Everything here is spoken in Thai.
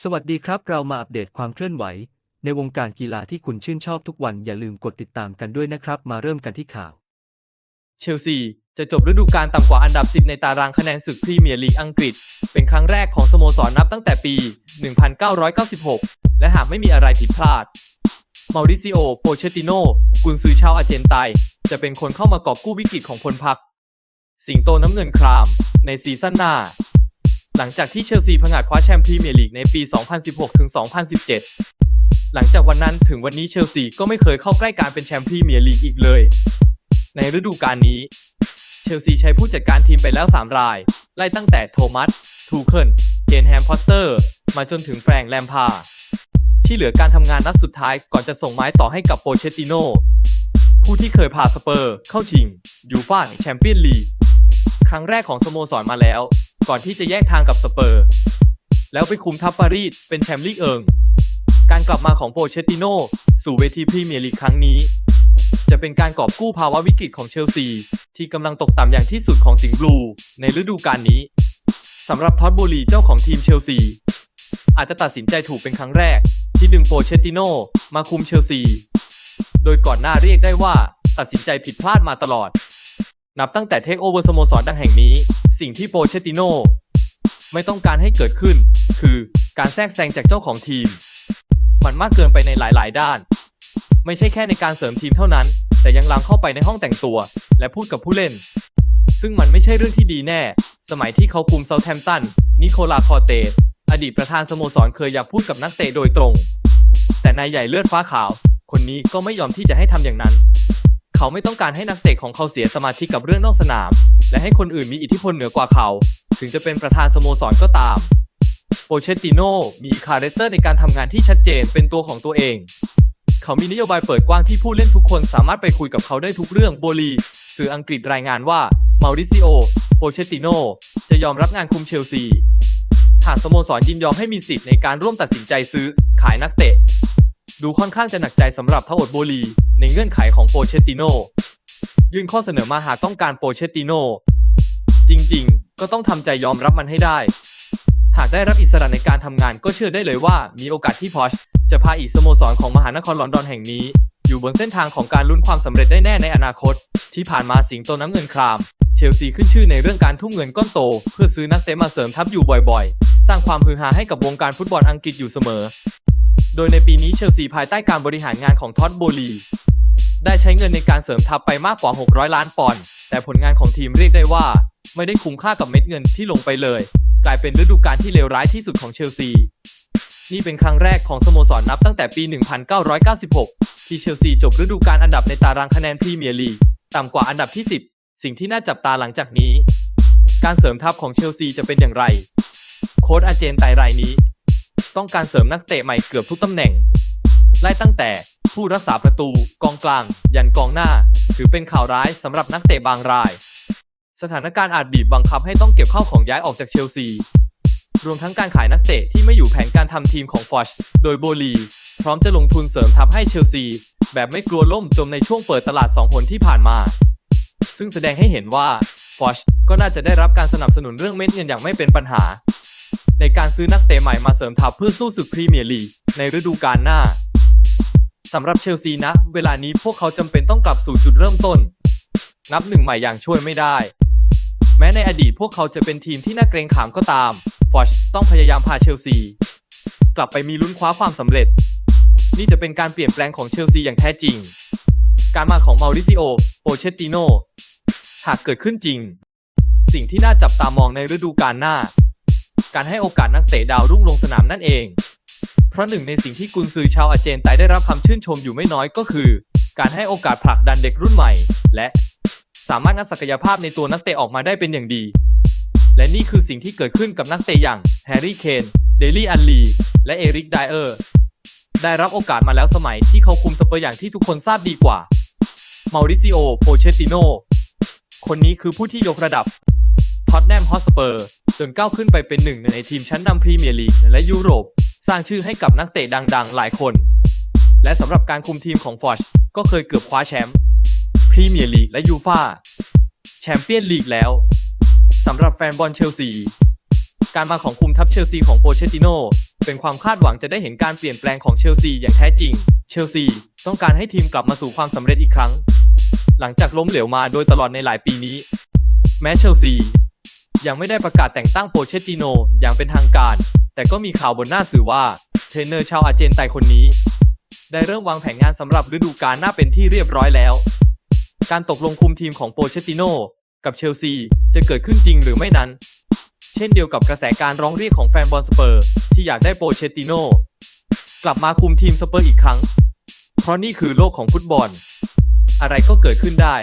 สวัสดีครับ เรามาอัปเดตความเคลื่อนไหว ในวงการกีฬาที่คุณชื่นชอบทุกวันอย่าลืมกดติดตามกันด้วยนะครับ มาเริ่มกันที่ข่าว เชลซี จะจบฤดูกาลต่ำกว่าอันดับ 10 ในตารางคะแนนศึกพรีเมียร์ลีกอังกฤษ เป็นครั้งแรกของสโมสรนับตั้งแต่ปี 1996 และหากไม่มีอะไรผิดพลาดมาริซิโอ โปเชติโนกุนซือชาวอาร์เจนไตจะเป็นคนเข้ามากอบกู้วิกฤตของพลพัก สิงโตน้ำเงินคราม ในซีซั่นหน้า หลังจากที่เชลซีผงาดคว้าแชมป์พรีเมียร์ลีกในปี 2016-2017 หลังจากวันนั้นถึงวันนี้เชลซีก็ไม่เคยเข้าใกล้การเป็นแชมป์พรีเมียร์ลีกอีกเลย ในฤดูกาลนี้ เชลซีใช้ผู้จัดการทีมไปแล้ว 3 ราย ไล่ตั้งแต่โทมัส ทูเคิลเจนแฮมพอตเตอร์ มาจนถึงแฟรงค์แลมพาร์ที่เหลือการทำงานนัดสุดท้ายก่อนจะส่งไม้ต่อให้กับโปเชตติโนผู้ที่เคยพาสเปอร์เข้าชิงยูฟ่าแชมเปี้ยนลีกครั้งแรกของสโมสรมาแล้ว ก่อนที่จะแยกทางกับสเปอร์ แล้วไปคุมทัพปารีสเป็นแชมป์ลีกเอิง การกลับมาของโปเชตติโนสู่เวทีพรีเมียร์ลีกครั้งนี้ จะเป็นการกอบกู้ภาวะวิกฤตของเชลซี ที่กำลังตกต่ำอย่างที่สุดของสิงห์บลูในฤดูกาลนี้สำหรับท็อตบูลีเจ้าของทีมเชลซี อาจจะตัดสินใจถูกเป็นครั้งแรก ที่ดึงโปเชตติโนมาคุมเชลซี โดยก่อนหน้าเรียกได้ว่าตัดสินใจผิดพลาดมาตลอด นับตั้งแต่เทคโอเวอร์สโมสรดังแห่งนี้ สิ่งที่โปเชติโนไม่ต้องการให้เกิดขึ้น คือการแทรกแซงจากเจ้าของทีม มันมากเกินไปในหลาย ๆ ด้าน ไม่ใช่แค่ในการเสริมทีมเท่านั้น แต่ยังลามเข้าไปในห้องแต่งตัว และพูดกับผู้เล่น ซึ่งมันไม่ใช่เรื่องที่ดีแน่ สมัยที่เขาคุมเซาแทมป์ตัน นิโคลาคอเตสอดีตประธานสโมสรเคยอยากพูดกับนักเตะโดยตรง แต่นายใหญ่เลือดฟ้าขาว คนนี้ก็ไม่ยอมที่จะให้ทำอย่างนั้น เขาไม่ต้องการให้นักเตะของเขาเสียสมาธิกับเรื่องนอกสนาม และให้คนอื่นมีอิทธิพลเหนือกว่าเขา ถึงจะเป็นประธานสโมสรก็ตาม โปเชตติโนมีคาแรคเตอร์ในการทำงานที่ชัดเจนเป็นตัวของตัวเอง เขามีนโยบายเปิดกว้างที่ผู้เล่นทุกคนสามารถไปคุยกับเขาได้ทุกเรื่องโบลีสื่ออังกฤษรายงานว่ามาริซิโอโปเชตติโนจะยอมรับงานคุมเชลซีหากสโมสรยินยอมให้มีสิทธิ์ในการร่วมตัดสินใจซื้อขายนักเตะ ดูค่อนข้างจะหนักใจสำหรับทวดโบลี ในเงื่อนไขของโปเชตติโนยื่นข้อเสนอมาหากต้องการโปเชตติโนจริงๆ ก็ต้องทำใจยอมรับมันให้ได้ หากได้รับอิสระในการทำงานก็เชื่อได้เลยว่ามีโอกาสที่พอชจะพาอีกสโมสรของมหานครลอนดอนแห่งนี้ อยู่บนเส้นทางของการลุ้นความสำเร็จได้แน่ในอนาคต ที่ผ่านมาสิงโตน้ำเงินคราม เชลซีขึ้นชื่อในเรื่องการทุ่มเงินก้อนโต เพื่อซื้อนักเตะมาเสริมทัพอยู่บ่อยๆ สร้างความฮือฮาให้กับวงการฟุตบอลอังกฤษอยู่เสมอ โดยในปีนี้เชลซีภายใต้การบริหารงานของท็อตโบลี ได้ใช้เงินในการเสริมทัพไปมากกว่า 600 ล้านปอนด์แต่ผลงานของทีมเรียกได้ว่า ไม่ได้คุ้มค่ากับเม็ดเงินที่ลงไปเลย กลายเป็นฤดูกาลที่เลวร้ายที่สุดของเชลซี นี่เป็นครั้งแรกของสโมสรนับตั้งแต่ปี 1996 ที่เชลซีจบฤดูกาลอันดับในตารางคะแนนพรีเมียร์ลีกต่ำกว่าอันดับที่ 10 สิ่งที่น่าจับตาหลังจากนี้ การเสริมทัพของเชลซีจะเป็นอย่างไร โค้ชอาเจนไตรายนี้ ต้องการเสริมนักเตะใหม่เกือบทุกตำแหน่ง ไล่ตั้งแต่ผู้รักษาประตูกองกลาง ยันกองหน้า ถือเป็นข่าวร้ายสำหรับนักเตะบางราย สถานการณ์อาจบีบบังคับให้ต้องเก็บข้าวของย้ายออกจากเชลซี รวมทั้งการขายนักเตะที่ไม่อยู่แผนการทำทีมของฟอชโดยโบลี พร้อมจะลงทุนเสริมทัพให้เชลซี แบบไม่กลัวล่มจมในช่วงเปิดตลาด2หนที่ผ่านมา ซึ่งแสดงให้เห็นว่าฟอชก็น่าจะได้รับการสนับสนุนเรื่องเม็ดเงินอย่างไม่เป็นปัญหา ในการซื้อนักเตะใหม่มาเสริมทัพเพื่อสู้ศึกพรีเมียร์ลีกในฤดูกาลหน้าสำหรับเชลซีนะ เวลานี้พวกเขาจำเป็นต้องกลับสู่จุดเริ่มต้น นับหนึ่งใหม่อย่างช่วยไม่ได้ แม้ในอดีตพวกเขาจะเป็นทีมที่น่าเกรงขามก็ตาม ฟอชต้องพยายามพาเชลซี กลับไปมีลุ้นคว้าความสำเร็จ นี่จะเป็นการเปลี่ยนแปลงของเชลซีอย่างแท้จริง การมาของมาริซิโอโปเชตติโนหากเกิดขึ้นจริง สิ่งที่น่าจับตามองในฤดูกาลหน้า การให้โอกาสนักเตะดาวรุ่งลงสนามนั่นเอง เพราะหนึ่งในสิ่งที่กุนซือชาวอาเจนไตได้รับคำชื่นชมอยู่ไม่น้อยก็คือ การให้โอกาสผลักดันเด็กรุ่นใหม่ และสามารถงัดศักยภาพในตัวนักเตะออกมาได้เป็นอย่างดี และนี่คือสิ่งที่เกิดขึ้นกับนักเตะอย่างแฮร์รี่เคนเดลี่อันลีและเอริกไดเออร์ได้รับโอกาสมาแล้วสมัยที่เขาคุมสเปอร์อย่างที่ทุกคนทราบดีกว่ามาริซิโอ โปเชติโน คนนี้คือผู้ที่ยกระดับท็อตแนมฮอสเปอร์ นก้าวขึ้นไปเป็นหนึ่งในทีมชั้นนำพรีเมียร์ลีกและยุโรป สร้างชื่อให้กับนักเตะดังๆ หลายคน และสำหรับการคุมทีมของฟอชก็เคยเกือบคว้าแชมป์พรีเมียร์ลีกและยูฟาแชมเปี้ยนลีกแล้วสำหรับแฟนบอลเชลซีการมาของคุมทัพเชลซีของโปเชติโนเป็นความคาดหวังจะได้เห็นการเปลี่ยนแปลงของเชลซีอย่างแท้จริง เชลซีต้องการให้ทีมกลับมาสู่ความสำเร็จอีกครั้ง หลังจากล้มเหลวมาโดยตลอดในหลายปีนี้ แม้เชลซี ยังไม่ได้ประกาศแต่งตั้งโปเชติโนอย่างเป็นทางการ แต่ก็มีข่าวบนหน้าสื่อว่าเทรนเนอร์ชาวอาร์เจนไตคนนี้ ได้เริ่มวางแผนงานสำหรับฤดูกาลหน้าเป็นที่เรียบร้อยแล้ว การตกลงคุมทีมของโปเชติโนกับเชลซีจะเกิดขึ้นจริงหรือไม่นั้น เช่นเดียวกับกระแสการร้องเรียกของแฟนบอลสเปอร์ที่อยากได้โปเชติโนกลับมาคุมทีมสเปอร์อีกครั้ง เพราะนี่คือโลกของฟุตบอล อะไรก็เกิดขึ้นได้